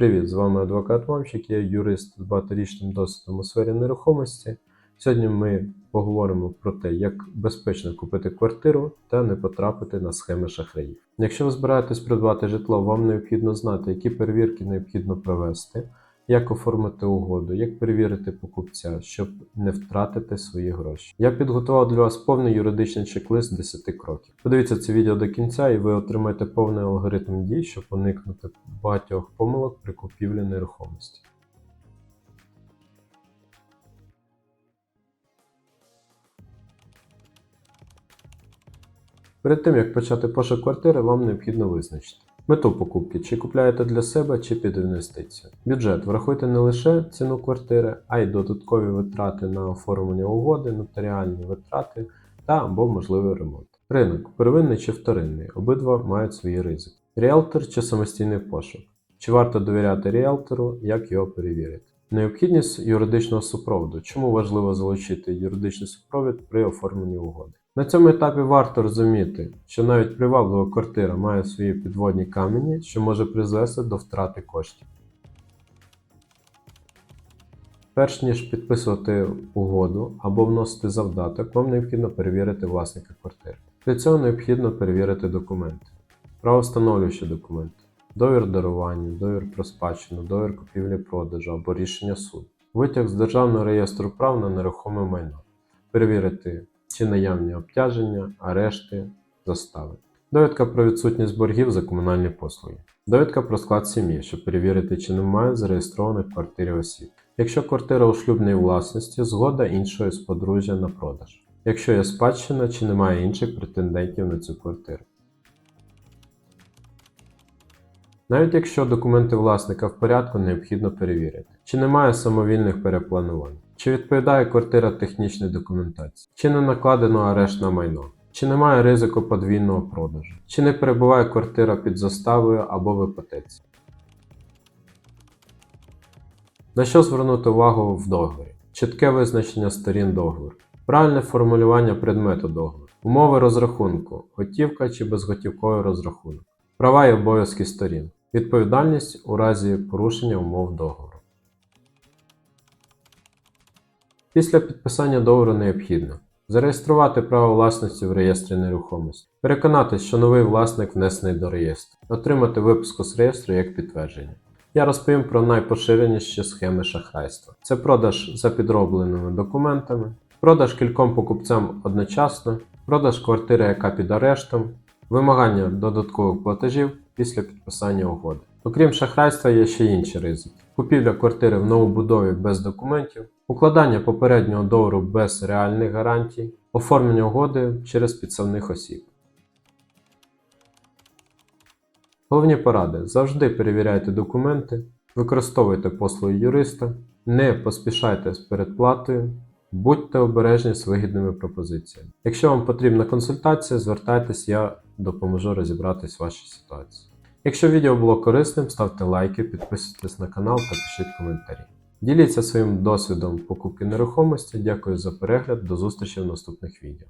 Привіт, з вами адвокат Мамчик, я юрист з багаторічним досвідом у сфері нерухомості. Сьогодні ми поговоримо про те, як безпечно купити квартиру та не потрапити на схеми шахраїв. Якщо ви збираєтесь придбати житло, вам необхідно знати, які перевірки необхідно провести, як оформити угоду, як перевірити покупця, щоб не втратити свої гроші. Я підготував для вас повний юридичний чек-лист 10 кроків. Подивіться це відео до кінця, і ви отримаєте повний алгоритм дій, щоб уникнути багатьох помилок при купівлі нерухомості. Перед тим як почати пошук квартири, вам необхідно визначити мету покупки, чи купляєте для себе, чи під інвестицію. Бюджет врахуйте не лише ціну квартири, а й додаткові витрати на оформлення угоди, нотаріальні витрати та або можливий ремонт. Ринок первинний чи вторинний, обидва мають свої ризики. Ріелтор чи самостійний пошук. Чи варто довіряти ріелтору, як його перевірити? Необхідність юридичного супроводу. Чому важливо залучити юридичний супровід при оформленні угоди? На цьому етапі варто розуміти, що навіть приваблива квартира має свої підводні камені, що може призвести до втрати коштів. Перш ніж підписувати угоду або вносити завдаток, вам необхідно перевірити власника квартири. Для цього необхідно перевірити документи, правовстановлюючі документи, довір дарування, довір про спадщину, довір купівлі-продажу або рішення суду, витяг з Державного реєстру прав на нерухоме майно, перевірити чи наявні обтяження, арешти, застави. Довідка про відсутність боргів за комунальні послуги. Довідка про склад сім'ї, щоб перевірити, чи немає зареєстрованих в квартирі осіб. Якщо квартира у шлюбній власності, згода іншої з подружжя на продаж. Якщо є спадщина, чи немає інших претендентів на цю квартиру. Навіть якщо документи власника в порядку, необхідно перевірити, чи немає самовільних перепланувань, чи відповідає квартира технічній документації, чи не накладено арешт на майно, чи немає ризику подвійного продажу, чи не перебуває квартира під заставою або в іпотеці. На що звернути увагу в договорі? Чітке визначення сторін договору, правильне формулювання предмету договору, умови розрахунку, готівка чи безготівковий розрахунок, права і обов'язки сторін, відповідальність у разі порушення умов договору. Після підписання договору необхідно зареєструвати право власності в реєстрі нерухомості, переконатись, що новий власник внесений до реєстру, отримати виписку з реєстру як підтвердження. Я розповім про найпоширеніші схеми шахрайства. Це продаж за підробленими документами, продаж кільком покупцям одночасно, продаж квартири, яка під арештом, вимагання додаткових платежів після підписання угоди. Окрім шахрайства, є ще інші ризики: купівля квартири в новобудові без документів, укладання попереднього договору без реальних гарантій, оформлення угоди через підставних осіб. Головні поради: завжди перевіряйте документи, використовуйте послуги юриста, не поспішайте з передплатою, будьте обережні з вигідними пропозиціями. Якщо вам потрібна консультація, звертайтесь, я допоможу розібратись в вашій ситуації. Якщо відео було корисним, ставте лайки, підписуйтесь на канал та пишіть коментарі. Діліться своїм досвідом покупки нерухомості. Дякую за перегляд, до зустрічі в наступних відео.